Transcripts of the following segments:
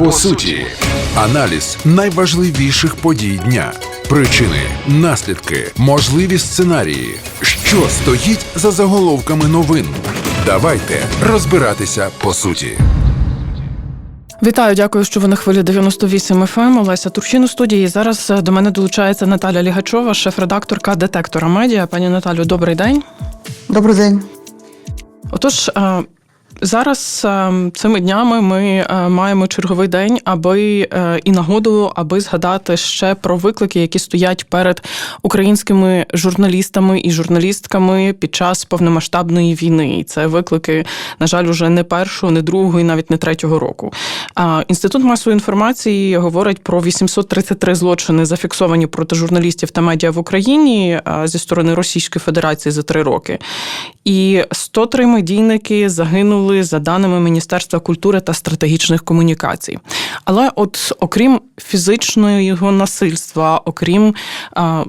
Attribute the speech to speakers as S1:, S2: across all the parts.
S1: По суті, аналіз найважливіших подій дня, причини, наслідки, можливі сценарії, що стоїть за заголовками новин. Давайте розбиратися по суті.
S2: Вітаю, дякую, що ви на хвилі 98 FM. Олеся Турчин у студії. Зараз е, до мене долучається Наталя Лігачова, шеф-редакторка детектора медіа. Пані Наталю, добрий день.
S3: Добрий день.
S2: Отож, е, зараз е, цими днями ми е, маємо черговий день, аби е, і нагоду, аби згадати ще про виклики, які стоять перед українськими журналістами і журналістками під час повномасштабної війни. І це виклики, на жаль, уже не першого, не другого і навіть не третього року. Інститут масової інформації говорить про 833 злочини, зафіксовані проти журналістів та медіа в Україні зі сторони Російської Федерації за три роки. І 103 медійники загинули за даними Міністерства культури та стратегічних комунікацій. Але, от окрім фізичного насильства, окрім а,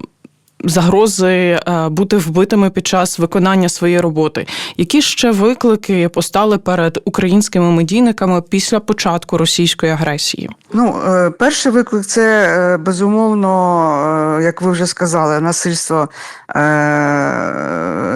S2: загрози бути вбитими під час виконання своєї роботи, які ще виклики постали перед українськими медійниками після початку російської агресії?
S3: Ну, е, перший виклик це е, безумовно, е, як ви вже сказали, насильство е,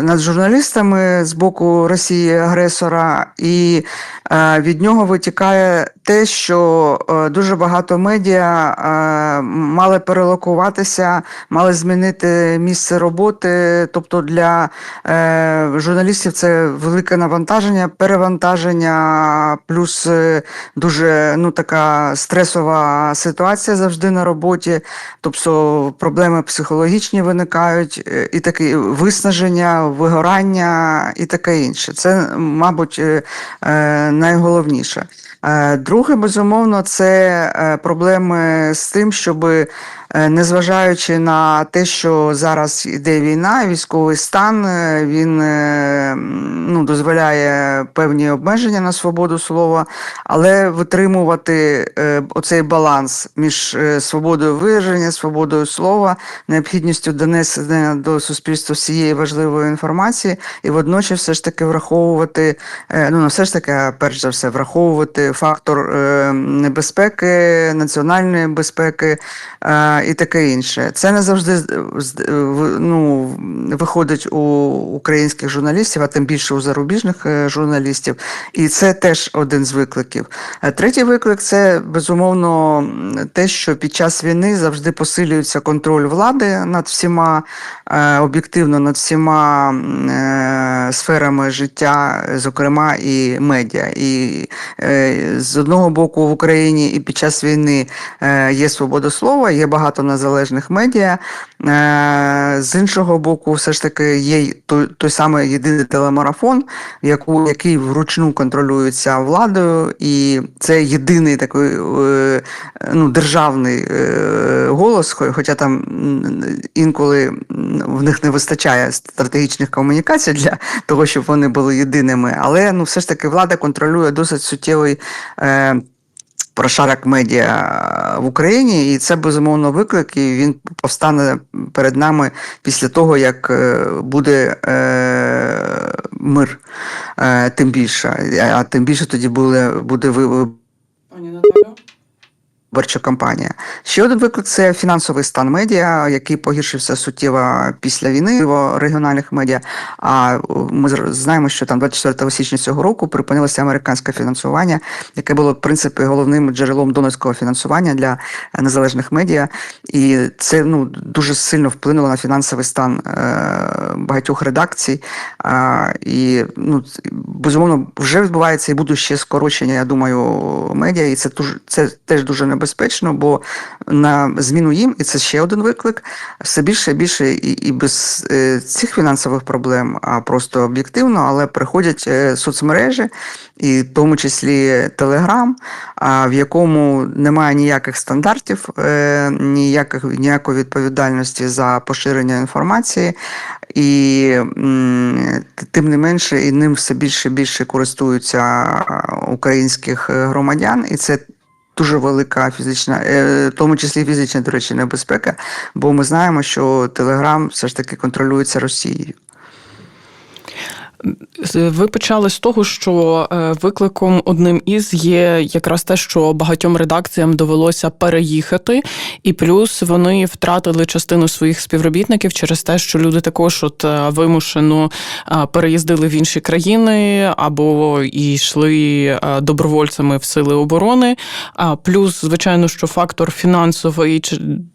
S3: над журналістами з боку Росії агресора, і е, від нього витікає те, що е, дуже багато медіа е, мали перелокуватися, мали змінити місце роботи. Тобто для е, журналістів це велике навантаження, перевантаження, плюс е, дуже ну така стресова ситуація завжди на роботі. Тобто проблеми психологічні виникають, е, і таке виснаження, вигорання і таке інше. Це, мабуть, е, найголовніше. Друге, безумовно, це проблеми з тим, щоб незважаючи на те, що зараз йде війна, військовий стан, е, він е, ну, дозволяє певні обмеження на свободу слова, але витримувати е, оцей баланс між е, свободою вираження, свободою слова, необхідністю донесення до суспільства всієї важливої інформації, і водночас все ж таки враховувати, е, ну не все ж таки, перш за все, враховувати фактор е, небезпеки, національної безпеки е, і таке інше. Це не завжди ну, виходить у українських журналістів, а тим більше у зарубіжних е, журналістів. І це теж один з викликів. Е, Третій виклик це безумовно те, що під час війни завжди посилюється контроль влади над всіма, е, об'єктивно над всіма сферами життя, зокрема і медіа. І з одного боку в Україні і під час війни є свобода слова, є багато незалежних медіа. Е, з іншого боку, все ж таки є той, той самий єдиний телемарафон, яку, який вручну контролюється владою, і це єдиний такий е, ну, державний е, голос, хоча там інколи в них не вистачає стратегічних комунікацій для того, щоб вони були єдиними. Але ну, все ж таки влада контролює досить суттєвий. Е, Прошарок медіа в Україні, і це безумовно виклик, і він повстане перед нами після того, як е, буде е, мир, е, тим більше. А тим більше тоді буде, буде
S2: Пані Наталю.
S3: Виборча кампанія. Ще один виклик це фінансовий стан медіа, який погіршився суттєво після війни в регіональних медіа. А ми знаємо, що там 24 січня цього року припинилося американське фінансування, яке було в принципі головним джерелом донорського фінансування для незалежних медіа. І це ну дуже сильно вплинуло на фінансовий стан е, багатьох редакцій. І ну безумовно вже відбувається і будуть ще скорочення, я думаю, медіа, і це це теж дуже небезпечно, бо на зміну їм, і це ще один виклик, все більше і більше і, і без е, цих фінансових проблем, а просто об'єктивно, але приходять е, соцмережі, і в тому числі Телеграм, в якому немає ніяких стандартів, е, ніяких ніякої відповідальності за поширення інформації. І тим не менше, і ним все більше і більше користуються українських громадян, і це дуже велика фізична, е, в тому числі фізична, до речі, небезпека, бо ми знаємо, що Телеграм все ж таки контролюється Росією.
S2: Ви почали з того, що е, викликом одним із є якраз те, що багатьом редакціям довелося переїхати, і плюс вони втратили частину своїх співробітників через те, що люди також от е, вимушено е, переїздили в інші країни або і йшли добровольцями в сили оборони. А плюс, звичайно, що фактор фінансовий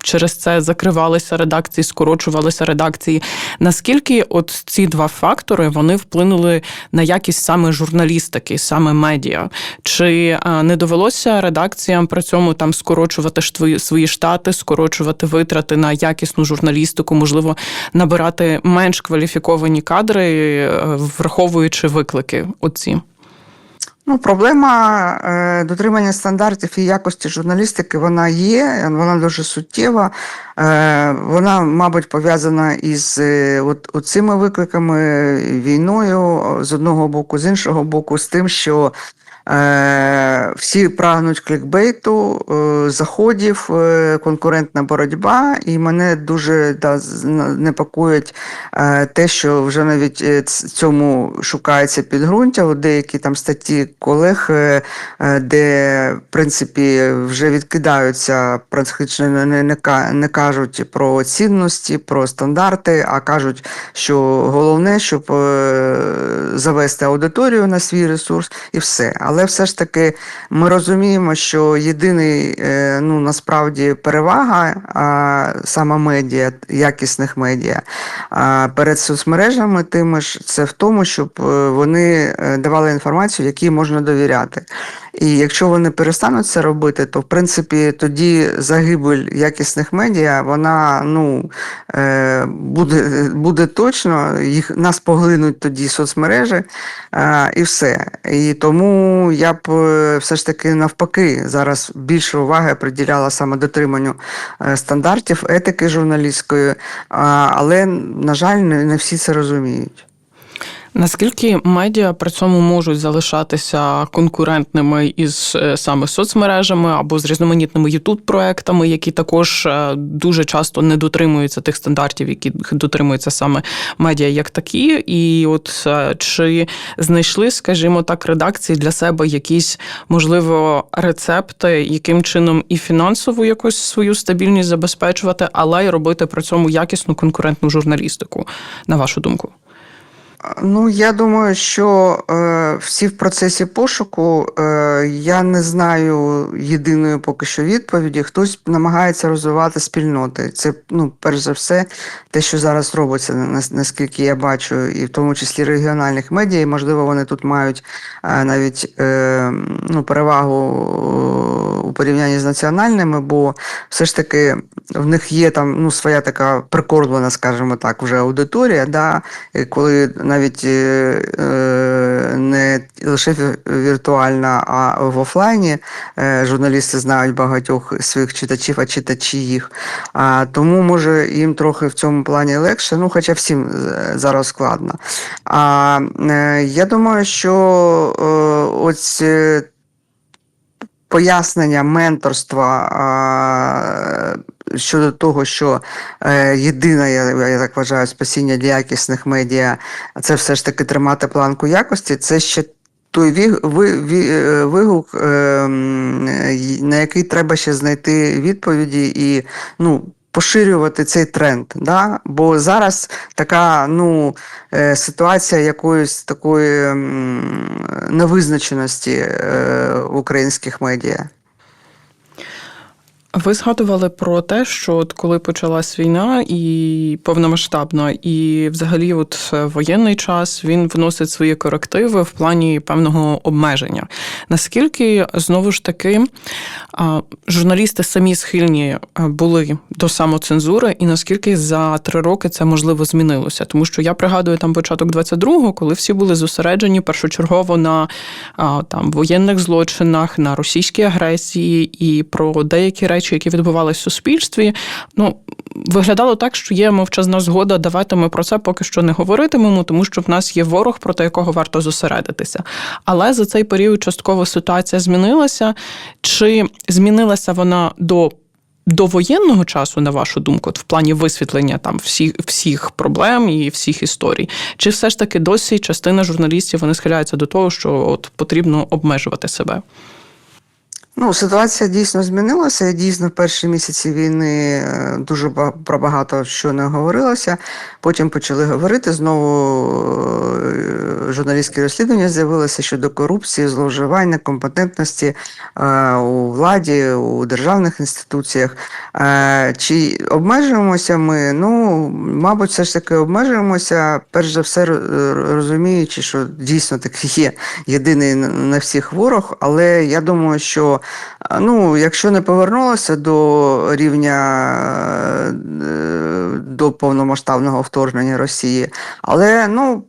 S2: через це закривалися редакції, скорочувалися редакції. Наскільки от ці два фактори вони вплинули на якість саме журналістики, саме медіа? Чи не довелося редакціям при цьому там скорочувати свої штати, скорочувати витрати на якісну журналістику, можливо, набирати менш кваліфіковані кадри, е, враховуючи виклики? Оці?
S3: Ну, проблема е, дотримання стандартів і якості журналістики вона є, вона дуже суттєва. Е, вона, мабуть, пов'язана із е, от, цими викликами, війною з одного боку, з іншого боку, з тим, що всі прагнуть клікбейту, е, заходів, е, конкурентна боротьба, і мене дуже да, е, те, що вже навіть е, цьому шукається підґрунтя. От деякі там статті колег, е, е, де в принципі вже відкидаються практично не, не, кажуть про цінності, про стандарти, а кажуть, що головне, щоб е, завести аудиторію на свій ресурс і все. Але все ж таки ми розуміємо, що єдиний е, ну насправді перевага саме медіа, якісних медіа перед соцмережами тими ж це в тому, щоб е, вони е, давали інформацію, якій можна довіряти. І якщо вони перестануть це робити, то в принципі тоді загибель якісних медіа, вона ну буде, буде точно, їх нас поглинуть тоді соцмережі і все. І тому я б е, все ж таки навпаки зараз більше уваги приділяла саме дотриманню е, стандартів етики журналістської, але на жаль, не всі це розуміють.
S2: Наскільки медіа при цьому можуть залишатися конкурентними із е, саме соцмережами або з різноманітними ютуб проектами, які також е, дуже часто не дотримуються тих стандартів, які дотримуються саме медіа як такі, і от е, чи знайшли, скажімо так, редакції для себе якісь можливо рецепти, яким чином і фінансову якусь свою стабільність забезпечувати, але й робити при цьому якісну конкурентну журналістику, на вашу думку?
S3: Ну, я думаю, що е, всі в процесі пошуку. Е, я не знаю єдиної поки що відповіді. Хтось намагається розвивати спільноти. Це, ну, перш за все, те, що зараз робиться, наскільки я бачу, і в тому числі регіональних медіа. І, можливо, вони тут мають е, навіть е, ну, перевагу е, у порівнянні з національними, бо все ж таки в них є там ну, своя така прикордлена, скажімо так, вже аудиторія, да, коли навіть е, е, не лише віртуальна, а в офлайні е, журналісти знають багатьох своїх читачів, а читачі їх. Тому може їм трохи в цьому плані легше, ну хоча всім зараз складно. А я думаю, що ось. Пояснення менторства щодо того, що е, єдине, я, я так вважаю, спасіння для якісних медіа це все ж таки тримати планку якості, це ще той е, вигук, е, на який треба ще знайти відповіді і ну, поширювати цей тренд. Да? Бо зараз така ну, е, ситуація якоїсь такої невизначеності в українських медіа.
S2: Ви згадували про те, що от коли почалась війна і повномасштабна, і взагалі, от е, воєнний час він вносить свої корективи в плані певного обмеження. Наскільки знову ж таки журналісти самі схильні були до самоцензури, і наскільки за три роки це можливо змінилося? Тому що я пригадую там початок 22-го, коли всі були зосереджені першочергово на там воєнних злочинах, на російській агресії і про деякі речі, які відбувалися в суспільстві. Ну виглядало так, що є мовчазна згода. Давайте ми про це поки що не говоритимемо, тому що в нас є ворог, проти якого варто зосередитися. Але за цей період частково ситуація змінилася. Чи змінилася вона до до воєнного часу, на вашу думку, в плані висвітлення там всіх всіх проблем і всіх історій, чи все ж таки досі частина журналістів вони схиляються до того, що от потрібно обмежувати себе?
S3: Ну, ситуація дійсно змінилася. і Дійсно, в перші місяці війни е, дуже про багато що не говорилося. Потім почали говорити. Знову е, журналістські розслідування з'явилися щодо корупції, зловживань, некомпетентності е, у владі, у державних інституціях. Чи обмежуємося ми? Ну, мабуть, все ж таки обмежуємося, перш за все розуміючи, що дійсно таки є єдиний на всіх ворог, але я думаю, що ну, якщо не повернулося до рівня е, до повномасштабного вторгнення Росії, але ну.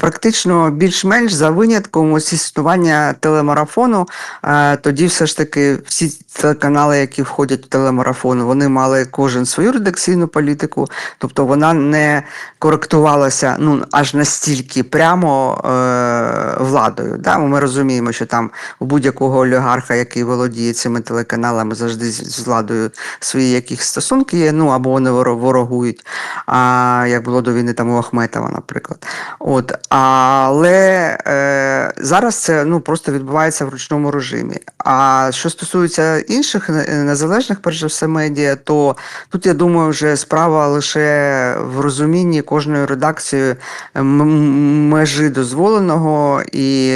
S3: Практично більш-менш за винятком ось існування телемарафону, е, тоді все ж таки всі телеканали, які входять в телемарафон, вони мали кожен свою редакційну політику, тобто вона не коректувалася ну аж настільки прямо е, владою. Да? Ми розуміємо, що там у будь-якого олігарха, який володіє цими телеканалами, завжди з владою свої якісь стосунки є, ну або вони воро- ворогують, а як було до війни там у Ахметова, наприклад. От, але е, зараз це ну, просто відбувається в ручному режимі. А що стосується інших незалежних, перш за все, медіа, то тут я думаю, вже справа лише в розумінні кожною редакцією межі дозволеного і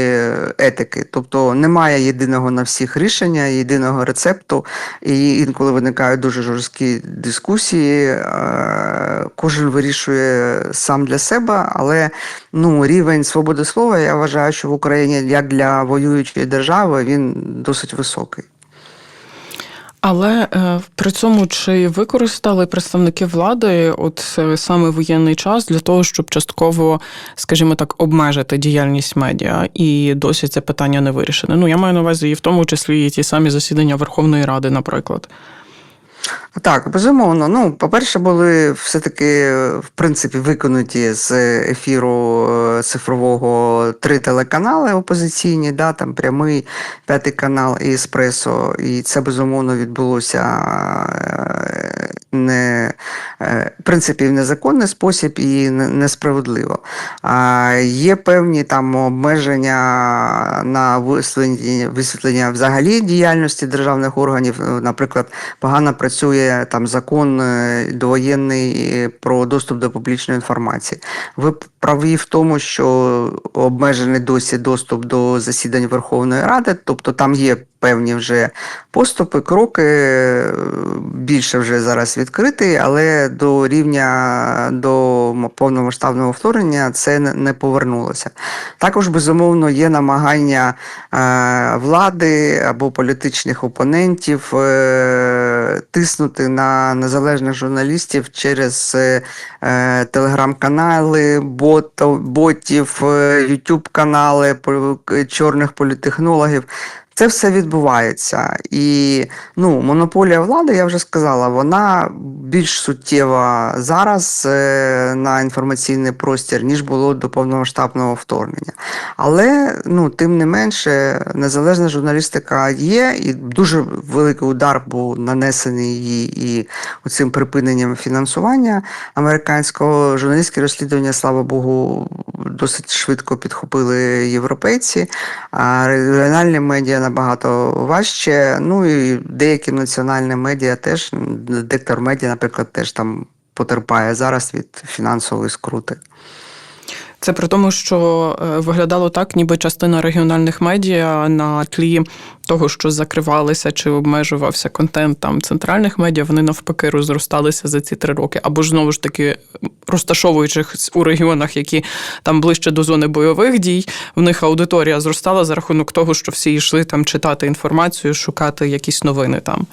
S3: етики. Тобто немає єдиного на всіх рішення, єдиного рецепту, і інколи виникають дуже жорсткі дискусії. е, Кожен вирішує сам для себе, але ну, рівень свободи слова, я вважаю, що в Україні, як для воюючої держави, він досить високий.
S2: Але е, при цьому чи використали представники влади от е, саме воєнний час для того, щоб частково, скажімо так, обмежити діяльність медіа, і досі це питання не вирішене. Ну я маю на увазі і в тому числі і ті самі засідання Верховної Ради, наприклад.
S3: Так, безумовно. Ну, по-перше, були все-таки, в принципі, виконуті з ефіру е, цифрового три телеканали опозиційні, да, там прямий, п'ятий канал і еспресо. І це безумовно відбулося е, не, е, в принципі, в незаконний спосіб і несправедливо. А є певні там обмеження на висвітлення, висвітлення взагалі діяльності державних органів. Наприклад, погано працює там закон е, довоєнний е, про доступ до публічної інформації. Ви праві в тому, що обмежений досі доступ до засідань Верховної Ради, тобто там є певні вже поступи, кроки, е, більше вже зараз відкритий, але до рівня до повномасштабного вторгнення це не- повернулося. Також, безумовно, є намагання влади або політичних опонентів е, тиснути на незалежних журналістів через е, е, телеграм-канали, Бот, ботів, е, ютуб-канали чорних політехнологів. Це все відбувається. І ну, монополія влади, я вже сказала, вона більш суттєва зараз е, на інформаційний простір, ніж було до повномасштабного вторгнення. Але ну, тим не менше, незалежна журналістика є, і дуже великий удар був нанесений їй і цим припиненням фінансування американського журналістське розслідування, слава Богу, досить швидко підхопили європейці. А регіональні медіа набагато важче. Ну і деякі національні медіа теж, диктор медіа, наприклад, теж там потерпає зараз від фінансової скрути.
S2: Це при тому, що е, виглядало так, ніби частина регіональних медіа на тлі того, що закривалися чи обмежувався контент там центральних медіа, вони навпаки розросталися за ці три роки. Або ж знову ж таки розташовуючих у регіонах, які там ближче до зони бойових дій, в них аудиторія зростала за рахунок того, що всі йшли там читати інформацію, шукати якісь новини там.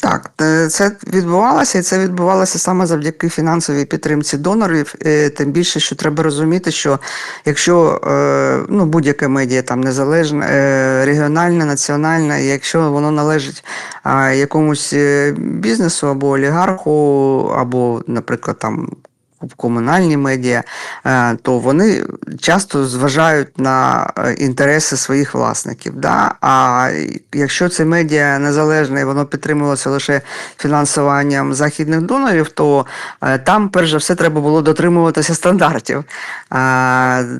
S3: Так, е, це відбувалося, і це відбувалося саме завдяки фінансовій підтримці донорів. І Тим більше, що треба розуміти, що якщо е, ну, будь-яке медіа там незалежне, е, регіональне, національне, якщо воно належить якомусь е, бізнесу або олігарху, або, наприклад, там комунальні медіа, е, то вони часто зважають на е, інтереси своїх власників. Да? А якщо це медіа незалежне і воно підтримувалося лише фінансуванням західних донорів, то е, там, перш за все, треба було дотримуватися стандартів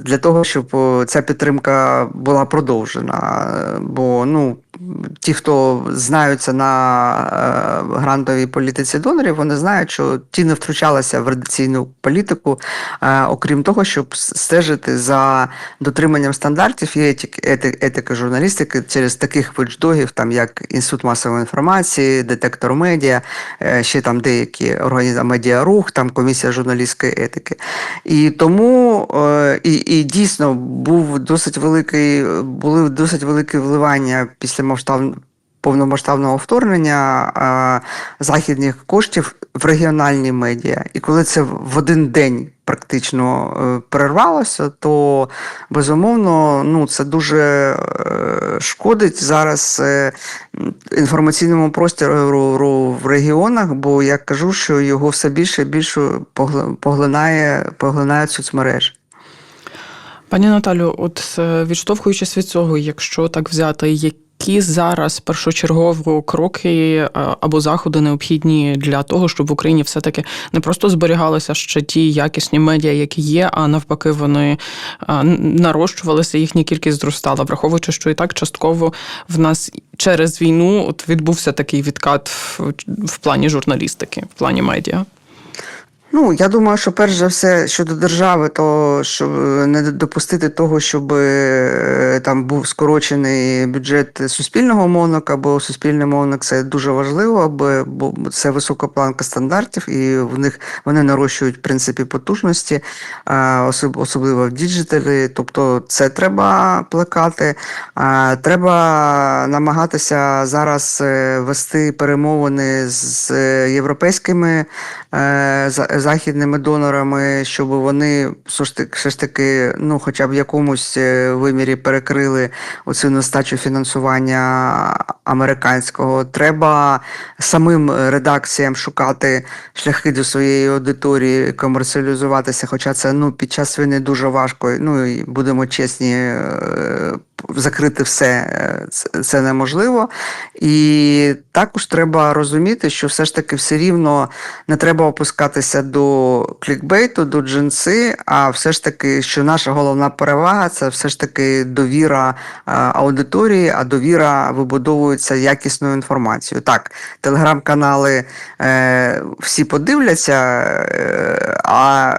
S3: для того, щоб ця підтримка була продовжена. Бо ну, ті, хто знаються на е, грантовій політиці донорів, вони знають, що ті не втручалися в редакційну політику, е, окрім того, щоб стежити за дотриманням стандартів і етики, ети- етики журналістики через таких вичдогів, там як Інститут масової інформації, детектор медіа, е, ще там деякі організації медіарух, там комісія журналістської етики. І тому е, і, і дійсно був досить великий, були досить великі вливання після масштаб, повномасштабного вторгнення е, західних коштів в регіональні медіа. І коли це в один день практично е, перервалося, то безумовно ну, це дуже е, шкодить зараз е, інформаційному простору в регіонах, бо я кажу, що його все більше і більше погли- поглинає, поглинають соцмережі.
S2: Пані Наталю, от е, відштовхуючись від цього, якщо так взяти, які зараз першочергові кроки е, або заходи необхідні для того, щоб в Україні все-таки не просто зберігалися ще ті якісні медіа, які є, а навпаки, вони е, нарощувалися, їхня кількість зростала, враховуючи, що і так частково в нас через війну от відбувся такий відкат в, в плані журналістики, в плані медіа.
S3: Ну, я думаю, що перш за все щодо держави, то щоб не допустити того, щоб е, там був скорочений бюджет суспільного мовника, або суспільний мовник це дуже важливо, бо це висока планка стандартів, і в них вони нарощують в принципі потужності, особливо в діджиталі. Тобто, це треба плекати. Треба намагатися зараз е, вести перемовини з е, європейськими е, західними донорами, щоб вони все ж таки, ну, хоча б в якомусь е, вимірі перекрили оцю нестачу фінансування американського. Треба самим редакціям шукати шляхи до своєї аудиторії, комерціалізуватися, хоча це ну, під час війни дуже важко. Ну і будемо чесні, е, закрити все е, це- неможливо. І також треба розуміти, що все ж таки все рівно не треба опускатися до клікбейту, до джинси, а все ж таки, що наша головна перевага це все ж таки довіра е, аудиторії, а довіра вибудовується якісною інформацією. Так, телеграм-канали е, всі подивляться, а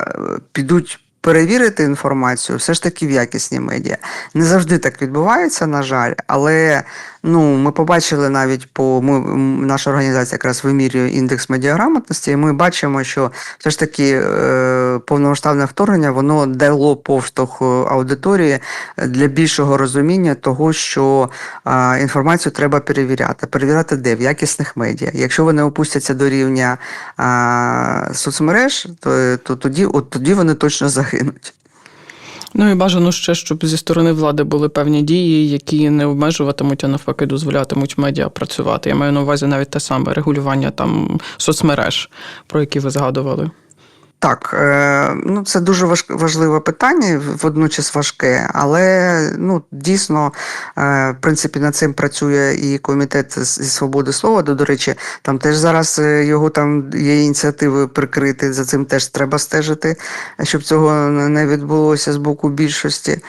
S3: підуть. Перевірити інформацію все ж таки в якісні медіа. Не завжди так відбувається, на жаль, але ну, ми побачили навіть по ми, наша організація якраз вимірює індекс медіаграмотності, і ми бачимо, що все ж таки е, повномасштабне вторгнення воно дало поштовх е, аудиторії для більшого розуміння того, що е, інформацію треба перевіряти. Перевіряти де? В якісних медіа. Якщо вони опустяться до рівня е, соцмереж, то, то тоді, от тоді вони точно загинуть.
S2: Ну і бажано ще, щоб зі сторони влади були певні дії, які не обмежуватимуть, а навпаки, дозволятимуть медіа працювати. Я маю на увазі навіть те саме регулювання там соцмереж, про які ви згадували.
S3: Так, е, ну це дуже важ, важливе питання, водночас важке, але ну дійсно, е, в принципі, над цим працює і комітет зі свободи слова. До, до речі, там теж зараз е, його там є ініціативи прикрити. За цим теж треба стежити, щоб цього не відбулося з боку більшості.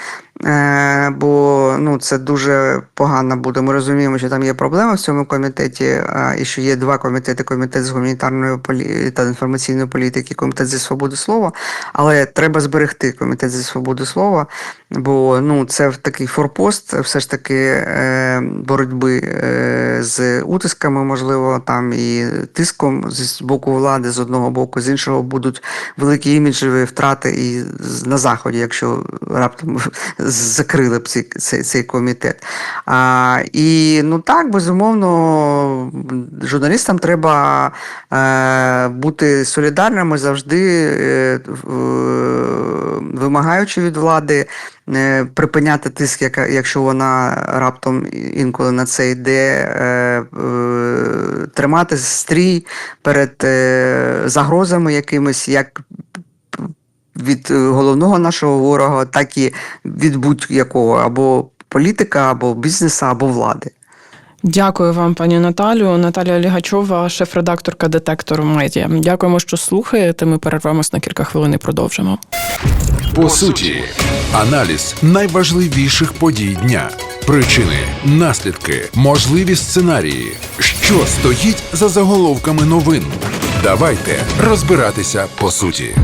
S3: Е, бо ну, це дуже погано буде. Ми розуміємо, що там є проблеми в цьому комітеті, е, і що є два комітети: комітет з гуманітарної полі... та інформаційної політики, комітет зі свободи слова. Але треба зберегти комітет зі свободи слова, бо ну, це такий форпост, все ж таки е, боротьби з утисками, можливо, там і тиском з боку влади з одного боку, з іншого будуть великі іміджеві втрати і на заході, якщо раптом закрили б цей, цей, цей комітет. А, і ну так, безумовно, журналістам треба е, бути солідарними завжди, е, вимагаючи від влади е, припиняти тиск, якщо вона раптом інколи на це йде, е, е, тримати стрій перед е, загрозами якимись, як від е, головного нашого ворога, так і від будь-якого або політика, або бізнесу, або влади.
S2: Дякую вам, пані Наталю. Наталія Лігачова, шеф-редакторка детектору медіа. Дякуємо, що слухаєте. Ми перервемось на кілька хвилин і продовжимо.
S1: По суті, аналіз найважливіших подій дня, причини, наслідки, можливі сценарії, що стоїть за заголовками новин. Давайте розбиратися по суті.